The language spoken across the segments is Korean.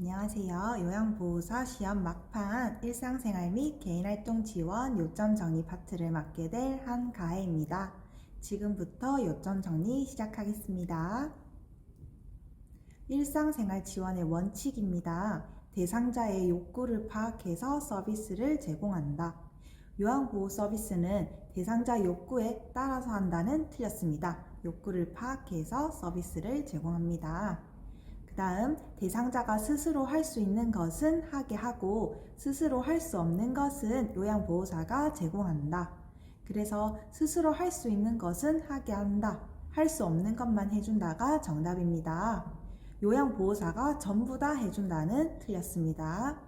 안녕하세요. 요양보호사 시험 막판 일상생활 및 개인활동 지원 요점 정리 파트를 맡게 될 한가혜입니다. 지금부터 요점 정리 시작하겠습니다. 일상생활 지원의 원칙입니다. 대상자의 욕구를 파악해서 서비스를 제공한다. 요양보호 서비스는 대상자 욕구에 따라서 한다는 틀렸습니다. 욕구를 파악해서 서비스를 제공합니다. 그 다음 대상자가 스스로 할 수 있는 것은 하게 하고 스스로 할 수 없는 것은 요양보호사가 제공한다. 그래서 스스로 할 수 있는 것은 하게 한다. 할 수 없는 것만 해준다가 정답입니다. 요양보호사가 전부 다 해준다는 틀렸습니다.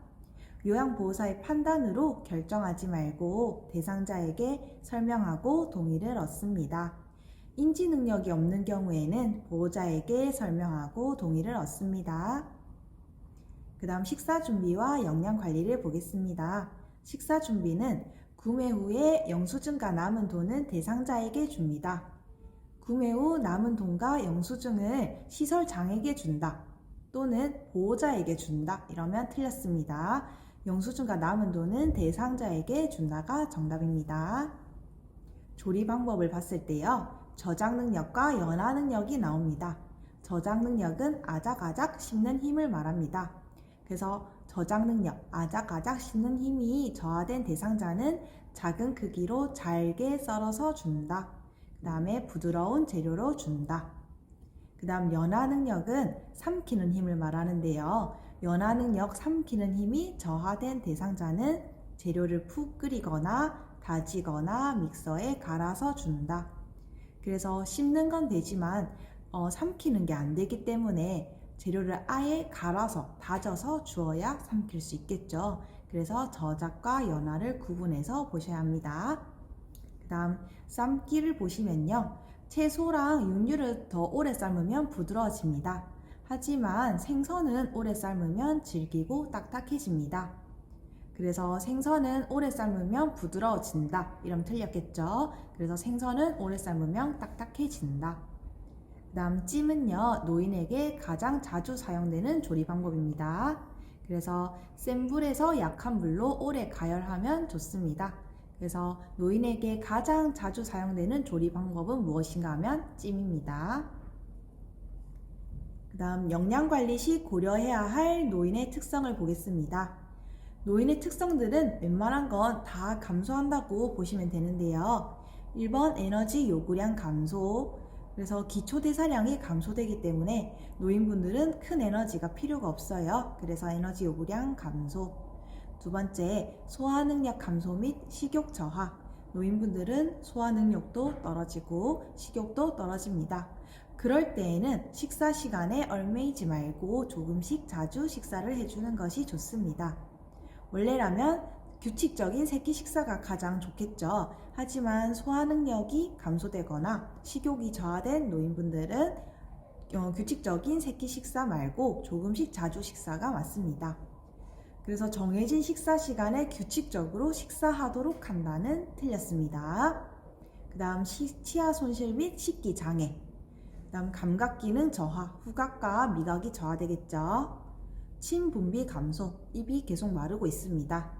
요양보호사의 판단으로 결정하지 말고 대상자에게 설명하고 동의를 얻습니다. 인지 능력이 없는 경우에는 보호자에게 설명하고 동의를 얻습니다. 그 다음 식사 준비와 영양 관리를 보겠습니다. 식사 준비는 구매 후에 영수증과 남은 돈은 대상자에게 줍니다. 구매 후 남은 돈과 영수증을 시설장에게 준다. 또는 보호자에게 준다. 이러면 틀렸습니다. 영수증과 남은 돈은 대상자에게 준다가 정답입니다. 조리 방법을 봤을 때요. 저장 능력과 연화 능력이 나옵니다. 저장 능력은 아작아작 씹는 힘을 말합니다. 그래서 저장 능력, 아작아작 씹는 힘이 저하된 대상자는 작은 크기로 잘게 썰어서 준다. 그 다음에 부드러운 재료로 준다. 그 다음 연화 능력은 삼키는 힘을 말하는데요. 연화 능력 삼키는 힘이 저하된 대상자는 재료를 푹 끓이거나 다지거나 믹서에 갈아서 준다. 그래서 씹는 건 되지만 어, 삼키는 게 안 되기 때문에 재료를 아예 갈아서 다져서 주어야 삼킬 수 있겠죠. 그래서 저작과 연화를 구분해서 보셔야 합니다. 그 다음 삶기를 보시면요. 채소랑 육류를 더 오래 삶으면 부드러워집니다. 하지만 생선은 오래 삶으면 질기고 딱딱해집니다. 그래서 생선은 오래 삶으면 부드러워진다. 이러면 틀렸겠죠? 그래서 생선은 오래 삶으면 딱딱해진다. 그 다음 찜은요, 노인에게 가장 자주 사용되는 조리 방법입니다. 그래서 센 불에서 약한 불로 오래 가열하면 좋습니다. 그래서 노인에게 가장 자주 사용되는 조리 방법은 무엇인가 하면 찜입니다. 그 다음 영양관리 시 고려해야 할 노인의 특성을 보겠습니다. 노인의 특성들은 웬만한 건 다 감소한다고 보시면 되는데요. 1번 에너지 요구량 감소. 그래서 기초 대사량이 감소되기 때문에 노인분들은 큰 에너지가 필요가 없어요. 그래서 에너지 요구량 감소. 두 번째, 소화 능력 감소 및 식욕 저하. 노인분들은 소화 능력도 떨어지고 식욕도 떨어집니다. 그럴 때에는 식사 시간에 얽매이지 말고 조금씩 자주 식사를 해주는 것이 좋습니다. 원래라면 규칙적인 새끼 식사가 가장 좋겠죠. 하지만 소화 능력이 감소되거나 식욕이 저하된 노인분들은 어, 규칙적인 새끼 식사 말고 조금씩 자주 식사가 맞습니다. 그래서 정해진 식사 시간에 규칙적으로 식사하도록 한다는 틀렸습니다. 그 다음 치아 손실 및 식기 장애. 그 다음 감각 기능 저하, 후각과 미각이 저하되겠죠. 침 분비 감소, 입이 계속 마르고 있습니다.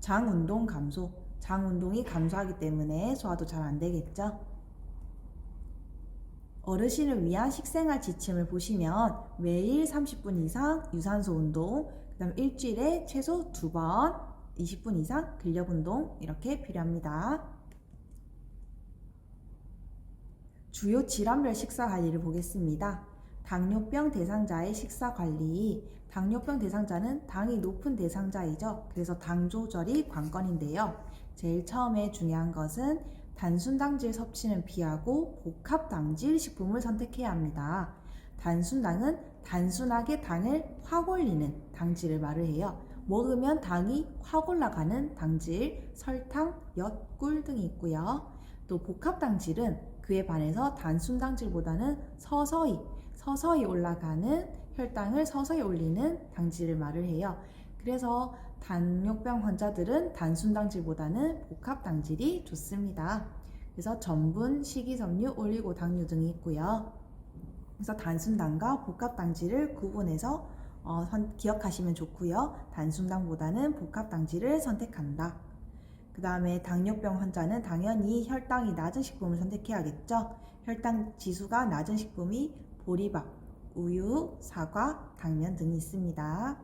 장 운동 감소, 장 운동이 감소하기 때문에 소화도 잘 안 되겠죠. 어르신을 위한 식생활 지침을 보시면 매일 30분 이상 유산소 운동, 그 다음 일주일에 최소 2번 20분 이상 근력 운동 이렇게 필요합니다. 주요 질환별 식사 관리를 보겠습니다. 당뇨병 대상자의 식사 관리. 당뇨병 대상자는 당이 높은 대상자이죠. 그래서 당 조절이 관건인데요. 제일 처음에 중요한 것은 단순 당질 섭취는 피하고 복합 당질 식품을 선택해야 합니다. 단순 당은 단순하게 당을 확 올리는 당질을 말을 해요. 먹으면 당이 확 올라가는 당질, 설탕, 엿, 꿀 등이 있고요. 또 복합 당질은 그에 반해서 단순 당질보다는 서서히 서서히 올라가는 혈당을 서서히 올리는 당질을 말을 해요. 그래서 당뇨병 환자들은 단순 당질보다는 복합 당질이 좋습니다. 그래서 전분, 식이섬유, 올리고 당류 등이 있고요. 그래서 단순당과 복합당질을 구분해서 어, 선- 기억하시면 좋고요. 단순당보다는 복합당지를 선택한다. 그 다음에 당뇨병 환자는 당연히 혈당이 낮은 식품을 선택해야겠죠. 혈당 지수가 낮은 식품이 보리밥, 우유, 사과, 당면 등이 있습니다.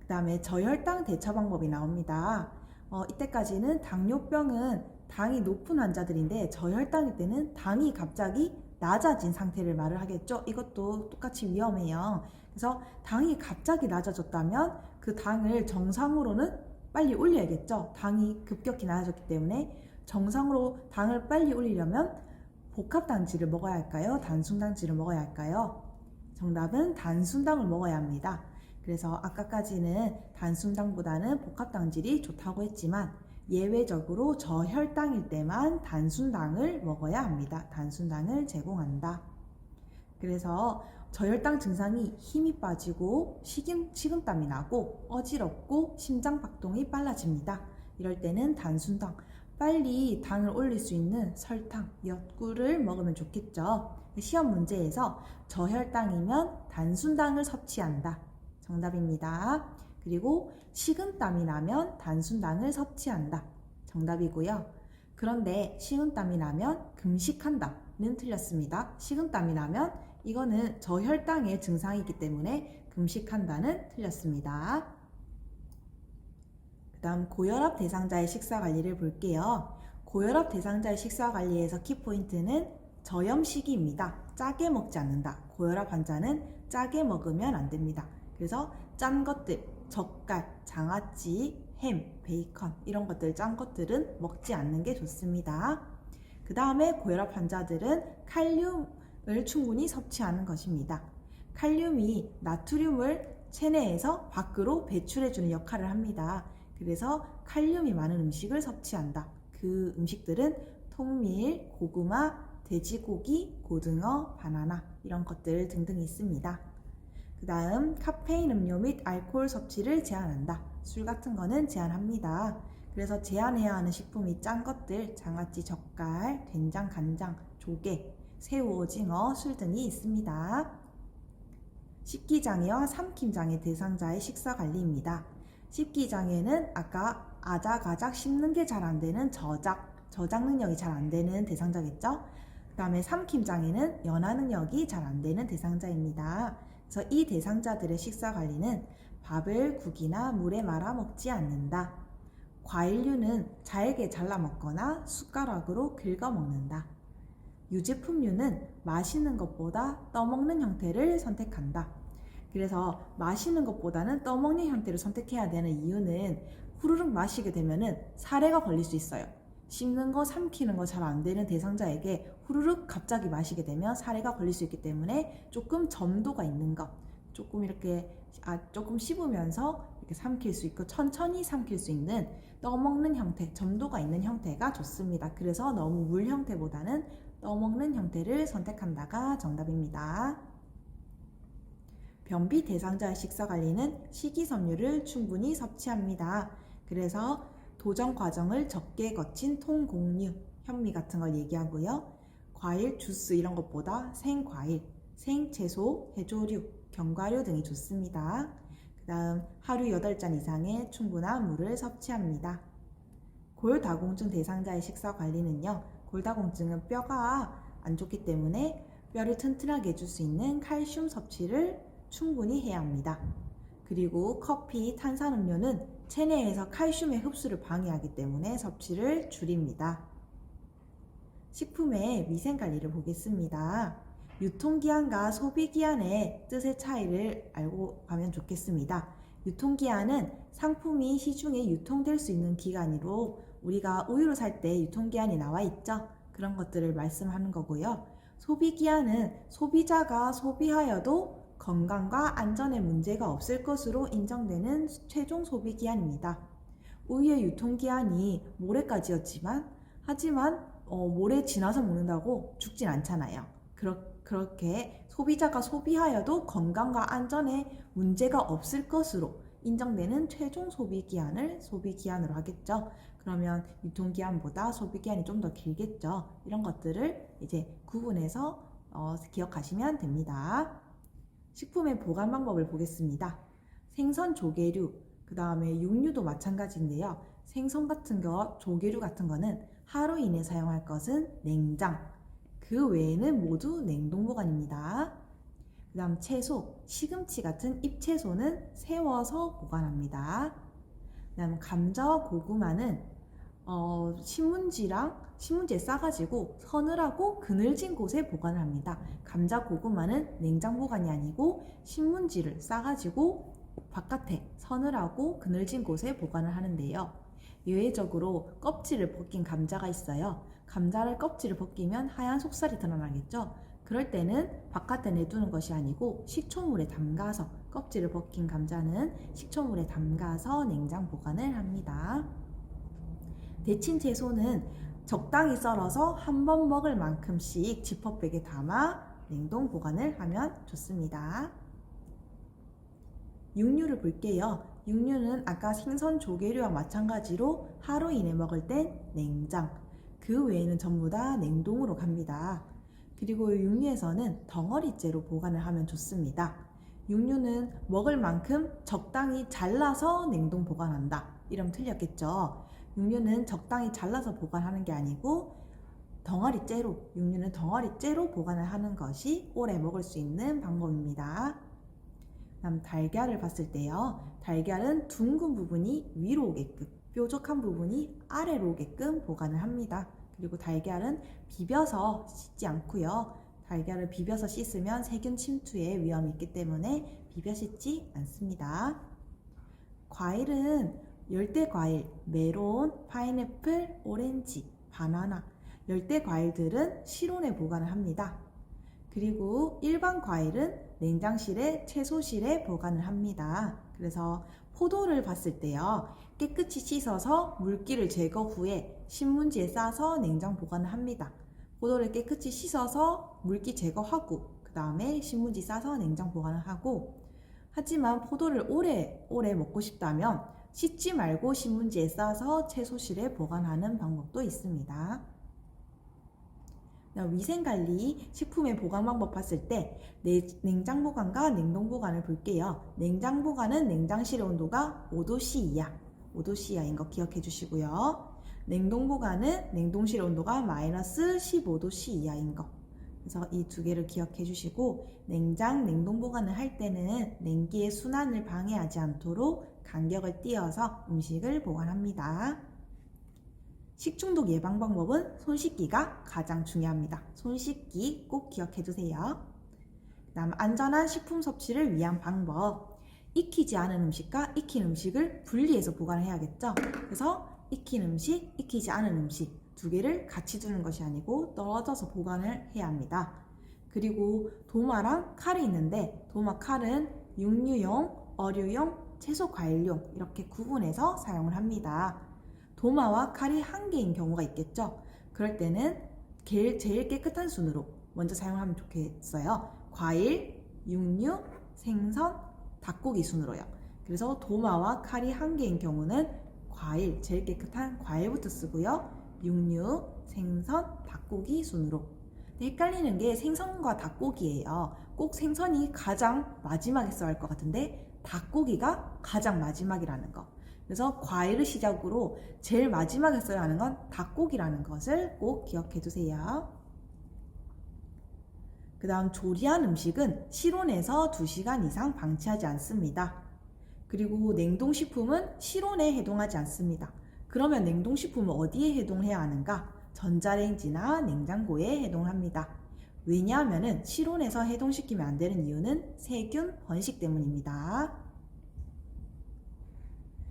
그 다음에 저혈당 대처 방법이 나옵니다. 어, 이때까지는 당뇨병은 당이 높은 환자들인데 저혈당일 때는 당이 갑자기 낮아진 상태를 말을 하겠죠. 이것도 똑같이 위험해요. 그래서 당이 갑자기 낮아졌다면 그 당을 정상으로는 빨리 올려야겠죠. 당이 급격히 낮아졌기 때문에 정상으로 당을 빨리 올리려면 복합당지를 먹어야 할까요? 단순당지를 먹어야 할까요? 정답은 단순당을 먹어야 합니다. 그래서 아까까지는 단순당보다는 복합당질이 좋다고 했지만 예외적으로 저혈당일 때만 단순당을 먹어야 합니다. 단순당을 제공한다. 그래서 저혈당 증상이 힘이 빠지고 식임, 식은땀이 나고 어지럽고 심장 박동이 빨라집니다. 이럴 때는 단순당, 빨리 당을 올릴 수 있는 설탕, 엿꿀을 먹으면 좋겠죠. 시험 문제에서 저혈당이면 단순당을 섭취한다. 정답입니다. 그리고 식은땀이 나면 단순당을 섭취한다. 정답이고요. 그런데 식은땀이 나면 금식한다는 틀렸습니다. 식은땀이 나면 이거는 저혈당의 증상이기 때문에 금식한다는 틀렸습니다. 그 다음 고혈압 대상자의 식사 관리를 볼게요. 고혈압 대상자의 식사 관리에서 키포인트는 저염 식이입니다. 짜게 먹지 않는다. 고혈압 환자는 짜게 먹으면 안 됩니다. 그래서 짠 것들, 젓갈, 장아찌, 햄, 베이컨 이런 것들 짠 것들은 먹지 않는 게 좋습니다. 그 다음에 고혈압 환자들은 칼륨을 충분히 섭취하는 것입니다. 칼륨이 나트륨을 체내에서 밖으로 배출해주는 역할을 합니다. 그래서 칼륨이 많은 음식을 섭취한다. 그 음식들은 통밀, 고구마, 돼지고기, 고등어, 바나나 이런 것들 등등 있습니다. 그 다음 카페인 음료 및 알코올 섭취를 제한한다. 술 같은 거는 제한합니다. 그래서 제한해야 하는 식품이 짠 것들, 장아찌, 젓갈, 된장, 간장, 조개, 새우, 오징어, 술 등이 있습니다. 식기장애와 삼킴장애 대상자의 식사 관리입니다. 식기장애는 아까 아작아작 씹는 게 잘 안 되는 저작, 저장 능력이 잘 안 되는 대상자겠죠? 그 다음에 삼킴 장애는 연화 능력이 잘 안 되는 대상자입니다. 그래서 이 대상자들의 식사 관리는 밥을 국이나 물에 말아 먹지 않는다. 과일류는 잘게 잘라 먹거나 숟가락으로 긁어 먹는다. 유제품류는 마시는 것보다 떠먹는 형태를 선택한다. 그래서 마시는 것보다는 떠먹는 형태를 선택해야 되는 이유는 후루룩 마시게 되면은 사례가 걸릴 수 있어요. 씹는 거, 삼키는 거 잘 안 되는 대상자에게 후루룩 갑자기 마시게 되면 사례가 걸릴 수 있기 때문에 조금 점도가 있는 것, 조금 이렇게 아, 조금 씹으면서 이렇게 삼킬 수 있고 천천히 삼킬 수 있는 떠먹는 형태, 점도가 있는 형태가 좋습니다. 그래서 너무 물 형태보다는 떠먹는 형태를 선택한다가 정답입니다. 변비 대상자의 식사 관리는 식이섬유를 충분히 섭취합니다. 그래서 도정 과정을 적게 거친 통곡류, 현미 같은 걸 얘기하고요. 과일, 주스 이런 것보다 생과일, 생채소, 해조류, 견과류 등이 좋습니다. 그 다음 하루 8잔 이상의 충분한 물을 섭취합니다. 골다공증 대상자의 식사 관리는요. 골다공증은 뼈가 안 좋기 때문에 뼈를 튼튼하게 해줄 수 있는 칼슘 섭취를 충분히 해야 합니다. 그리고 커피, 탄산음료는 체내에서 칼슘의 흡수를 방해하기 때문에 섭취를 줄입니다. 식품의 위생 관리를 보겠습니다. 유통기한과 소비기한의 뜻의 차이를 알고 가면 좋겠습니다. 유통기한은 상품이 시중에 유통될 수 있는 기간으로 우리가 우유를 살 때 유통기한이 나와 있죠. 그런 것들을 말씀하는 거고요. 소비기한은 소비자가 소비하여도 건강과 안전에 문제가 없을 것으로 인정되는 최종 소비 기한입니다. 우유의 유통 기한이 모레까지였지만 하지만 어, 모레 지나서 먹는다고 죽진 않잖아요. 그렇, 그렇게 소비자가 소비하여도 건강과 안전에 문제가 없을 것으로 인정되는 최종 소비 기한을 소비 기한으로 하겠죠. 그러면 유통 기한보다 소비 기한이 좀 더 길겠죠. 이런 것들을 이제 구분해서 어, 기억하시면 됩니다. 식품의 보관 방법을 보겠습니다. 생선 조개류, 그 다음에 육류도 마찬가지인데요. 생선 같은 거, 조개류 같은 거는 하루 이내 사용할 것은 냉장, 그 외에는 모두 냉동 보관입니다. 그 다음 채소, 시금치 같은 잎채소는 세워서 보관합니다. 그 다음 감자와 고구마는 어, 신문지랑 신문지에 싸가지고 서늘하고 그늘진 곳에 보관을 합니다. 감자, 고구마는 냉장 보관이 아니고 신문지를 싸가지고 바깥에 서늘하고 그늘진 곳에 보관을 하는데요. 예외적으로 껍질을 벗긴 감자가 있어요. 감자를 껍질을 벗기면 하얀 속살이 드러나겠죠? 그럴 때는 바깥에 내두는 것이 아니고 식초물에 담가서 껍질을 벗긴 감자는 식초물에 담가서 냉장 보관을 합니다. 데친 채소는 적당히 썰어서 한 번 먹을 만큼씩 지퍼백에 담아 냉동 보관을 하면 좋습니다. 육류를 볼게요. 육류는 아까 생선 조개류와 마찬가지로 하루 이내 먹을 땐 냉장, 그 외에는 전부 다 냉동으로 갑니다. 그리고 이 육류에서는 덩어리째로 보관을 하면 좋습니다. 육류는 먹을 만큼 적당히 잘라서 냉동 보관한다. 이러면 틀렸겠죠. 육류는 적당히 잘라서 보관하는 게 아니고 덩어리째로, 육류는 덩어리째로 보관을 하는 것이 오래 먹을 수 있는 방법입니다. 다음 달걀을 봤을 때요. 달걀은 둥근 부분이 위로 오게끔, 뾰족한 부분이 아래로 오게끔 보관을 합니다. 그리고 달걀은 비벼서 씻지 않고요. 달걀을 비벼서 씻으면 세균 침투의 위험이 있기 때문에 비벼 씻지 않습니다. 과일은 열대 과일, 메론, 파인애플, 오렌지, 바나나, 열대 과일들은 실온에 보관을 합니다. 그리고 일반 과일은 냉장실에 채소실에 보관을 합니다. 그래서 포도를 봤을 때요. 깨끗이 씻어서 물기를 제거 후에 신문지에 싸서 냉장 보관을 합니다. 포도를 깨끗이 씻어서 물기 제거하고 그 다음에 신문지 싸서 냉장 보관을 하고 하지만 포도를 오래 오래 먹고 싶다면 씻지 말고 신문지에 싸서 채소실에 보관하는 방법도 있습니다. 위생관리, 식품의 보관 방법 봤을 때 냉장 보관과 냉동 보관을 볼게요. 냉장 보관은 냉장실의 온도가 5도C 이하, 5도C 이하인 거 기억해 주시고요. 냉동 보관은 냉동실의 온도가 마이너스 15도C 이하인 거. 그래서 이 두 개를 기억해 주시고 냉장, 냉동 보관을 할 때는 냉기의 순환을 방해하지 않도록 간격을 띄어서 음식을 보관합니다. 식중독 예방 방법은 손 씻기가 가장 중요합니다. 손 씻기 꼭 기억해 두세요. 다음 안전한 식품 섭취를 위한 방법. 익히지 않은 음식과 익힌 음식을 분리해서 보관을 해야겠죠. 그래서 익힌 음식, 익히지 않은 음식 두 개를 같이 두는 것이 아니고 떨어져서 보관을 해야 합니다. 그리고 도마랑 칼이 있는데 도마 칼은 육류용, 어류용, 채소 과일용 이렇게 구분해서 사용을 합니다. 도마와 칼이 한 개인 경우가 있겠죠. 그럴 때는 제일 깨끗한 순으로 먼저 사용하면 좋겠어요. 과일, 육류, 생선, 닭고기 순으로요. 그래서 도마와 칼이 한 개인 경우는 과일, 제일 깨끗한 과일부터 쓰고요. 육류, 생선, 닭고기 순으로. 헷갈리는 게 생선과 닭고기예요. 꼭 생선이 가장 마지막에 써야 할 것 같은데 닭고기가 가장 마지막이라는 거. 그래서 과일을 시작으로 제일 마지막에 써야 하는 건 닭고기라는 것을 꼭 기억해 두세요. 그 다음 조리한 음식은 실온에서 2시간 이상 방치하지 않습니다. 그리고 냉동식품은 실온에 해동하지 않습니다. 그러면 냉동식품은 어디에 해동해야 하는가? 전자레인지나 냉장고에 해동합니다. 왜냐하면 실온에서 해동시키면 안 되는 이유는 세균 번식 때문입니다.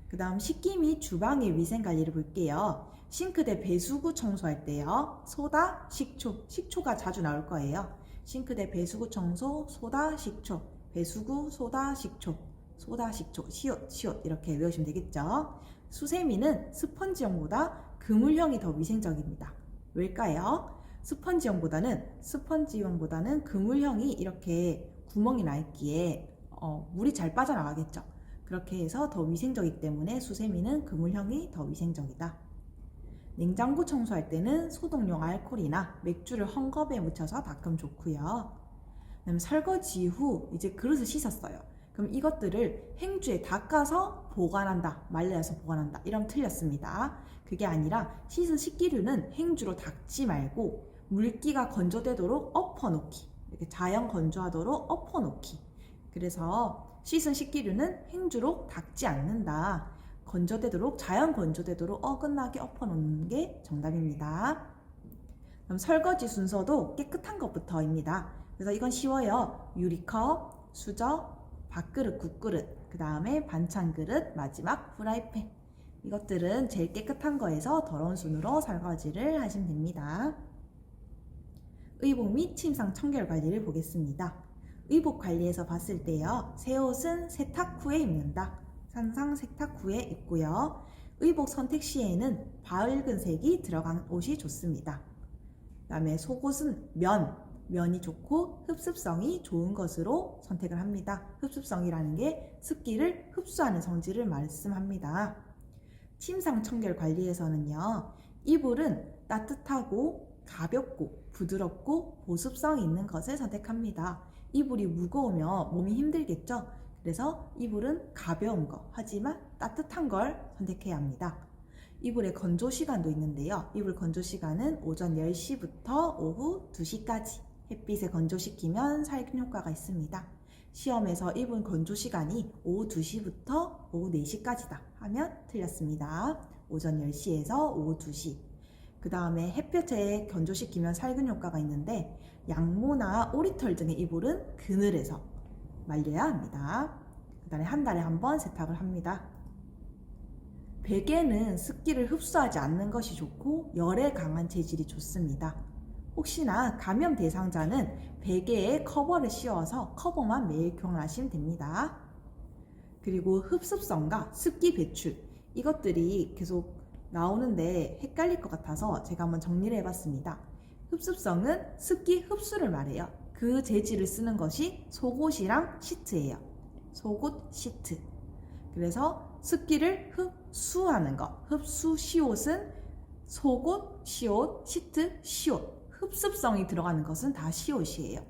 그 다음 식기 및 주방의 위생 관리를 볼게요. 싱크대 배수구 청소할 때요. 소다, 식초, 식초가 자주 나올 거예요. 싱크대 배수구 청소, 소다, 식초, 배수구, 소다, 식초, 소다, 식초, 시옷, 시옷 이렇게 외우시면 되겠죠. 수세미는 스펀지형보다 그물형이 더 위생적입니다. 왜일까요? 스펀지형보다는 스펀지형보다는 그물형이 이렇게 구멍이 나 있기에 어, 물이 잘 빠져나가겠죠. 그렇게 해서 더 위생적이기 때문에 수세미는 그물형이 더 위생적이다. 냉장고 청소할 때는 소독용 알코올이나 맥주를 헝겊에 묻혀서 닦으면 좋고요. 그다음에 설거지 후 이제 그릇을 씻었어요. 그럼 이것들을 행주에 닦아서 보관한다, 말려서 보관한다. 이러면 틀렸습니다. 그게 아니라 씻은 식기류는 행주로 닦지 말고 물기가 건조되도록 엎어놓기. 이렇게 자연 건조하도록 엎어놓기. 그래서 씻은 식기류는 행주로 닦지 않는다. 건조되도록 자연 건조되도록 어긋나게 엎어놓는 게 정답입니다. 그럼 설거지 순서도 깨끗한 것부터입니다. 그래서 이건 쉬워요. 유리컵, 수저, 밥그릇, 국그릇, 그 다음에 반찬 그릇, 마지막 프라이팬. 이것들은 제일 깨끗한 거에서 더러운 순으로 설거지를 하시면 됩니다. 의복 및 침상 청결 관리를 보겠습니다. 의복 관리에서 봤을 때요. 새 옷은 세탁 후에 입는다. 항상 세탁 후에 입고요. 의복 선택 시에는 밝은 색이 들어간 옷이 좋습니다. 그 다음에 속옷은 면, 면이 좋고 흡습성이 좋은 것으로 선택을 합니다. 흡습성이라는 게 습기를 흡수하는 성질을 말씀합니다. 침상 청결 관리에서는요. 이불은 따뜻하고 가볍고 부드럽고 보습성이 있는 것을 선택합니다. 이불이 무거우면 몸이 힘들겠죠? 그래서 이불은 가벼운 거, 하지만 따뜻한 걸 선택해야 합니다. 이불의 건조 시간도 있는데요. 이불 건조 시간은 오전 10시부터 오후 2시까지 햇빛에 건조시키면 살균 효과가 있습니다. 시험에서 이불 건조 시간이 오후 2시부터 오후 4시까지다 하면 틀렸습니다. 오전 10시에서 오후 2시. 그 다음에 햇볕에 건조시키면 살균 효과가 있는데 양모나 오리털 등의 이불은 그늘에서 말려야 합니다. 그 다음에 한 달에 한 번 세탁을 합니다. 베개는 습기를 흡수하지 않는 것이 좋고 열에 강한 재질이 좋습니다. 혹시나 감염 대상자는 베개에 커버를 씌워서 커버만 매일 교환하시면 됩니다. 그리고 흡습성과 습기 배출 이것들이 계속 나오는데 헷갈릴 것 같아서 제가 한번 정리를 해봤습니다. 흡습성은 습기 흡수를 말해요. 그 재질을 쓰는 것이 속옷이랑 시트예요. 속옷, 시트. 그래서 습기를 흡수하는 것. 흡수 시옷은 속옷, 시옷, 시트, 시옷. 흡습성이 들어가는 것은 다 시옷이에요.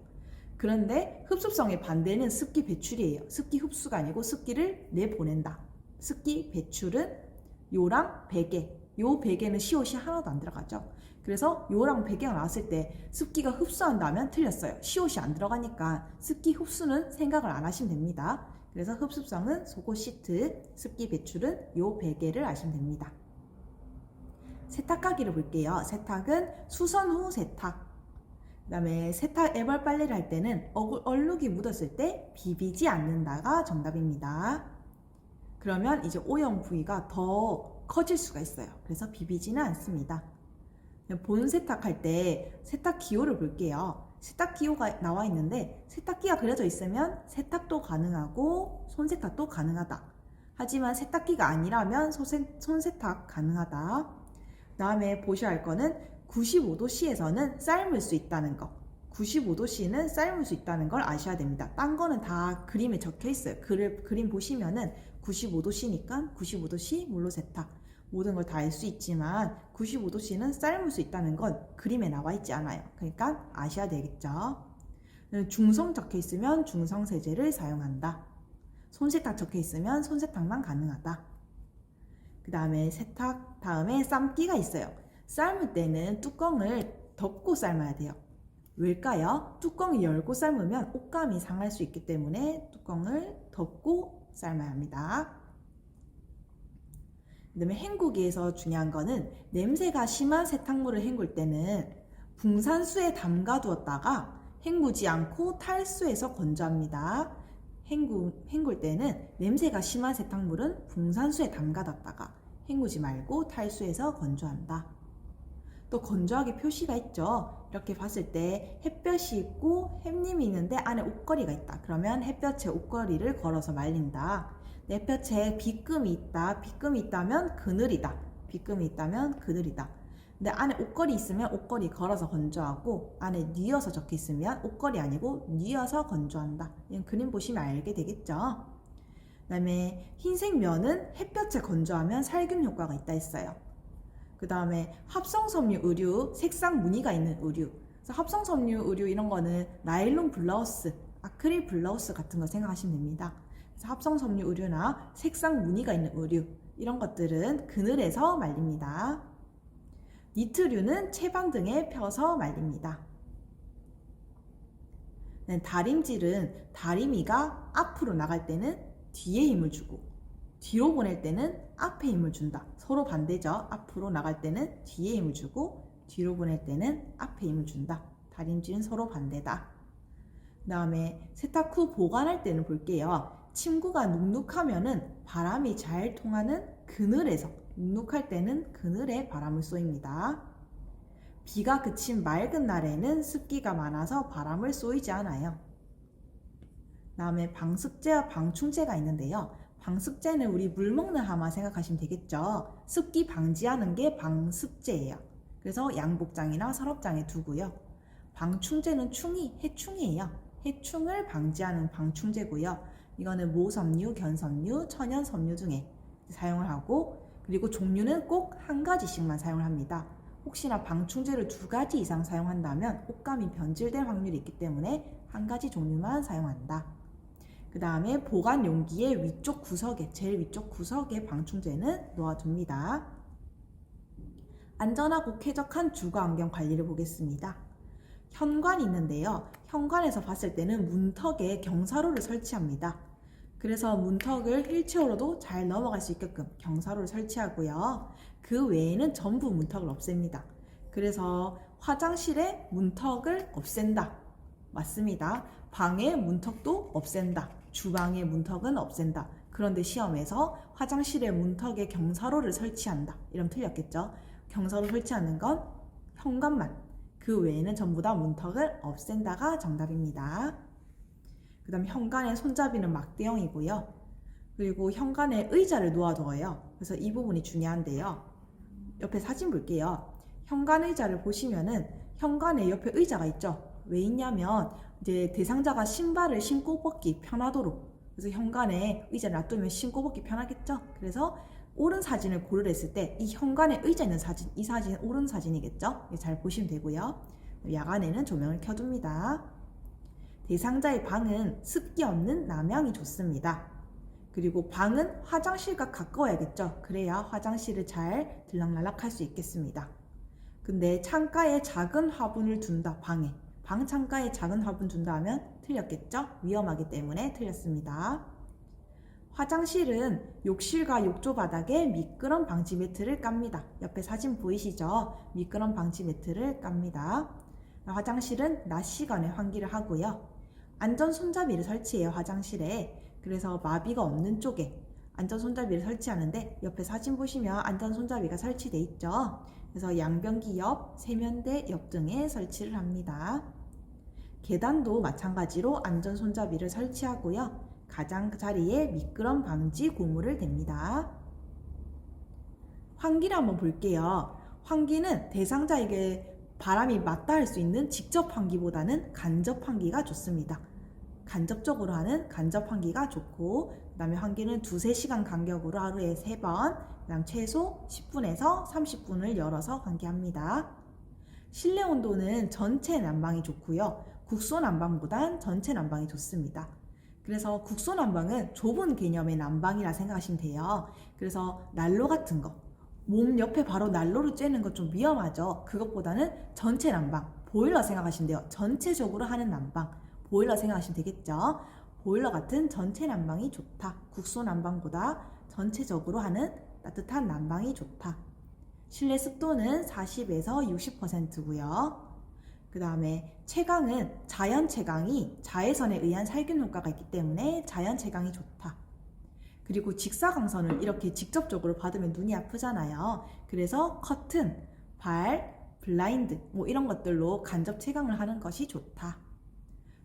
그런데 흡습성의 반대는 습기 배출이에요. 습기 흡수가 아니고 습기를 내보낸다. 습기 배출은 요랑 베개. 요 베개는 시옷이 하나도 안 들어가죠. 그래서 요랑 베개가 나왔을 때 습기가 흡수한다면 틀렸어요. 시옷이 안 들어가니까 습기 흡수는 생각을 안 하시면 됩니다. 그래서 흡습성은 속옷 시트, 습기 배출은 요 베개를 아시면 됩니다. 세탁하기를 볼게요. 세탁은 수선 후 세탁. 그 다음에 세탁 애벌 빨래를 할 때는 얼룩이 묻었을 때 비비지 않는다가 정답입니다. 그러면 이제 오염 부위가 더 커질 수가 있어요. 그래서 비비지는 않습니다. 본 세탁할 때 세탁 기호를 볼게요. 세탁 기호가 나와 있는데 세탁기가 그려져 있으면 세탁도 가능하고 손세탁도 가능하다. 하지만 세탁기가 아니라면 손세탁 가능하다. 다음에 보셔야 할 거는 95도 C에서는 삶을 수 있다는 거. 95도 C는 삶을 수 있다는 걸 아셔야 됩니다. 딴 거는 다 그림에 적혀 있어요. 글, 그림 보시면은 95도 C니까 95도 C 물로 세탁. 모든 걸 다 알 수 있지만 95도 C는 삶을 수 있다는 건 그림에 나와 있지 않아요. 그러니까 아셔야 되겠죠. 중성 적혀 있으면 중성 세제를 사용한다. 손세탁 적혀 있으면 손세탁만 가능하다. 그 다음에 세탁 다음에 삶기가 있어요. 삶을 때는 뚜껑을 덮고 삶아야 돼요. 왜일까요? 뚜껑을 열고 삶으면 옷감이 상할 수 있기 때문에 뚜껑을 덮고 삶아야 합니다. 그 다음에 헹구기에서 중요한 거는 냄새가 심한 세탁물을 헹굴 때는 붕산수에 담가 두었다가 헹구지 않고 탈수해서 건조합니다. 헹구, 헹굴 때는 냄새가 심한 세탁물은 붕산수에 담가뒀다가 헹구지 말고 탈수해서 건조한다. 또 건조하게 표시가 있죠. 이렇게 봤을 때 햇볕이 있고 햇님이 있는데 안에 옷걸이가 있다. 그러면 햇볕에 옷걸이를 걸어서 말린다. 햇볕에 비금이 있다. 비금이 있다면 그늘이다. 비금이 있다면 그늘이다. 근데 안에 옷걸이 있으면 옷걸이 걸어서 건조하고 안에 뉘어서 적혀 있으면 옷걸이 아니고 뉘어서 건조한다. 이건 그림 보시면 알게 되겠죠. 그 다음에 흰색 면은 햇볕에 건조하면 살균 효과가 있다 했어요. 그 다음에 합성섬유 의류, 색상 무늬가 있는 의류. 그래서 합성 섬유 의류 이런 거는 나일론 블라우스, 아크릴 블라우스 같은 거 생각하시면 됩니다. 그래서 합성 섬유 의류나 색상 무늬가 있는 의류 이런 것들은 그늘에서 말립니다. 니트류는 채방 등에 펴서 말립니다. 네, 다림질은 다리미가 앞으로 나갈 때는 뒤에 힘을 주고 뒤로 보낼 때는 앞에 힘을 준다. 서로 반대죠. 앞으로 나갈 때는 뒤에 힘을 주고 뒤로 보낼 때는 앞에 힘을 준다. 다림질은 서로 반대다. 그 다음에 세탁 후 보관할 때는 볼게요. 침구가 눅눅하면은 바람이 잘 통하는 그늘에서 눅눅할 때는 그늘에 바람을 쏘입니다. 비가 그친 맑은 날에는 습기가 많아서 바람을 쏘이지 않아요. 다음에 방습제와 방충제가 있는데요. 방습제는 우리 물 먹는 하마 생각하시면 되겠죠. 습기 방지하는 게 방습제예요. 그래서 양복장이나 서랍장에 두고요. 방충제는 충이, 해충이에요. 해충을 방지하는 방충제고요. 이거는 모섬유, 견섬유, 천연섬유 등에 사용을 하고 그리고 종류는 꼭 한 가지씩만 사용을 합니다. 혹시나 방충제를 두 가지 이상 사용한다면 옷감이 변질될 확률이 있기 때문에 한 가지 종류만 사용한다. 그 다음에 보관 용기의 위쪽 구석에, 제일 위쪽 구석에 방충제는 놓아둡니다. 안전하고 쾌적한 주거 환경 관리를 보겠습니다. 현관이 있는데요. 현관에서 봤을 때는 문턱에 경사로를 설치합니다. 그래서 문턱을 휠체어로도 잘 넘어갈 수 있게끔 경사로를 설치하고요. 그 외에는 전부 문턱을 없앱니다. 그래서 화장실의 문턱을 없앤다. 맞습니다. 방의 문턱도 없앤다. 주방의 문턱은 없앤다. 그런데 시험에서 화장실의 문턱에 경사로를 설치한다. 이러면 틀렸겠죠? 경사로 설치하는 건 현관만. 그 외에는 전부 다 문턱을 없앤다가 정답입니다. 그 다음 현관의 손잡이는 막대형이고요. 그리고 현관에 의자를 놓아둬요. 그래서 이 부분이 중요한데요. 옆에 사진 볼게요. 현관 의자를 보시면은 현관에 옆에 의자가 있죠. 왜 있냐면 이제 대상자가 신발을 신고 벗기 편하도록 그래서 현관에 의자를 놔두면 신고 벗기 편하겠죠. 그래서 옳은 사진을 고르랬을 때 이 현관에 의자 있는 사진, 이 사진은 옳은 사진이겠죠. 잘 보시면 되고요. 야간에는 조명을 켜둡니다. 대상자의 방은 습기 없는 남향이 좋습니다. 그리고 방은 화장실과 가까워야겠죠. 그래야 화장실을 잘 들락날락할 수 있겠습니다. 근데 창가에 작은 화분을 둔다, 방에. 방 창가에 작은 화분 둔다 하면 틀렸겠죠? 위험하기 때문에 틀렸습니다. 화장실은 욕실과 욕조 바닥에 미끄럼 방지 매트를 깝니다. 옆에 사진 보이시죠? 미끄럼 방지 매트를 깝니다. 화장실은 낮 시간에 환기를 하고요. 안전 손잡이를 설치해요, 화장실에. 그래서 마비가 없는 쪽에 안전 손잡이를 설치하는데 옆에 사진 보시면 안전 손잡이가 설치돼 있죠. 그래서 양변기 옆, 세면대 옆 등에 설치를 합니다. 계단도 마찬가지로 안전 손잡이를 설치하고요. 가장자리에 미끄럼 방지 고무를 댑니다. 환기를 한번 볼게요. 환기는 대상자에게 바람이 할수 있는 직접 환기보다는 간접 환기가 좋습니다. 간접적으로 하는 간접 환기가 좋고 그 다음에 환기는 두세 시간 간격으로 하루에 세 번, 그다음 최소 10분에서 30분을 열어서 환기합니다. 실내 온도는 전체 난방이 좋고요. 국소 난방보단 전체 난방이 좋습니다. 그래서 국소 난방은 좁은 개념의 난방이라 생각하시면 돼요. 그래서 난로 같은 거, 몸 옆에 바로 난로를 쬐는 것 좀 위험하죠. 그것보다는 전체 난방, 보일러 생각하시면 돼요. 전체적으로 하는 난방, 보일러 생각하시면 되겠죠. 보일러 같은 전체 난방이 좋다. 국소 난방보다 전체적으로 하는 따뜻한 난방이 좋다. 실내 습도는 40에서 60%고요. 그 다음에 채광은 자연 채광이 자외선에 의한 살균 효과가 있기 때문에 자연 채광이 좋다. 그리고 직사광선을 이렇게 직접적으로 받으면 눈이 아프잖아요. 그래서 커튼, 발, 블라인드 뭐 이런 것들로 간접 채광을 하는 것이 좋다.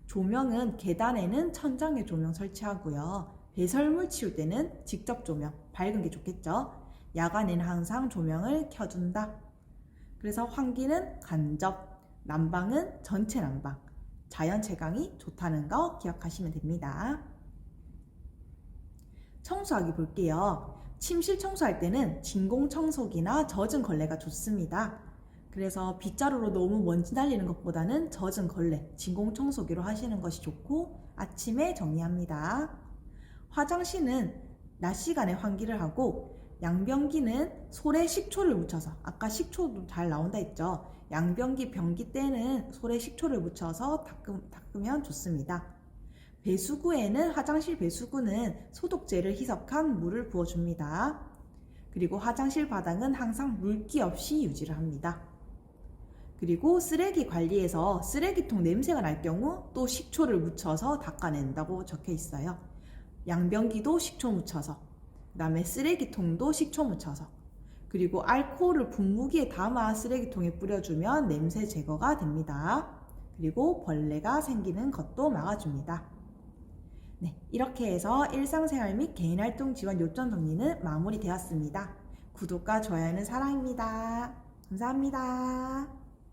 조명은 계단에는 천장에 조명 설치하고요. 배설물 치울 때는 직접 조명, 밝은 게 좋겠죠. 야간에는 항상 조명을 켜둔다. 그래서 환기는 간접, 난방은 전체 난방, 자연 채광이 좋다는 거 기억하시면 됩니다. 청소하기 볼게요. 침실 청소할 때는 진공 청소기나 젖은 걸레가 좋습니다. 그래서 빗자루로 너무 먼지 날리는 것보다는 젖은 걸레, 진공 청소기로 하시는 것이 좋고 아침에 정리합니다. 화장실은 낮 시간에 환기를 하고 양변기는 솔에 식초를 묻혀서 아까 식초도 잘 나온다 했죠. 양변기 변기 때는 솔에 식초를 묻혀서 닦음, 닦으면 좋습니다. 배수구에는 화장실 배수구는 소독제를 희석한 물을 부어줍니다. 그리고 화장실 바닥은 항상 물기 없이 유지를 합니다. 그리고 쓰레기 관리에서 쓰레기통 냄새가 날 경우 또 식초를 묻혀서 닦아낸다고 적혀 있어요. 양변기도 식초 묻혀서, 그 다음에 쓰레기통도 식초 묻혀서, 그리고 알코올을 분무기에 담아 쓰레기통에 뿌려주면 냄새 제거가 됩니다. 그리고 벌레가 생기는 것도 막아줍니다. 네, 이렇게 해서 일상생활 및 개인활동 지원 요점 정리는 마무리되었습니다. 구독과 좋아요는 사랑입니다. 감사합니다.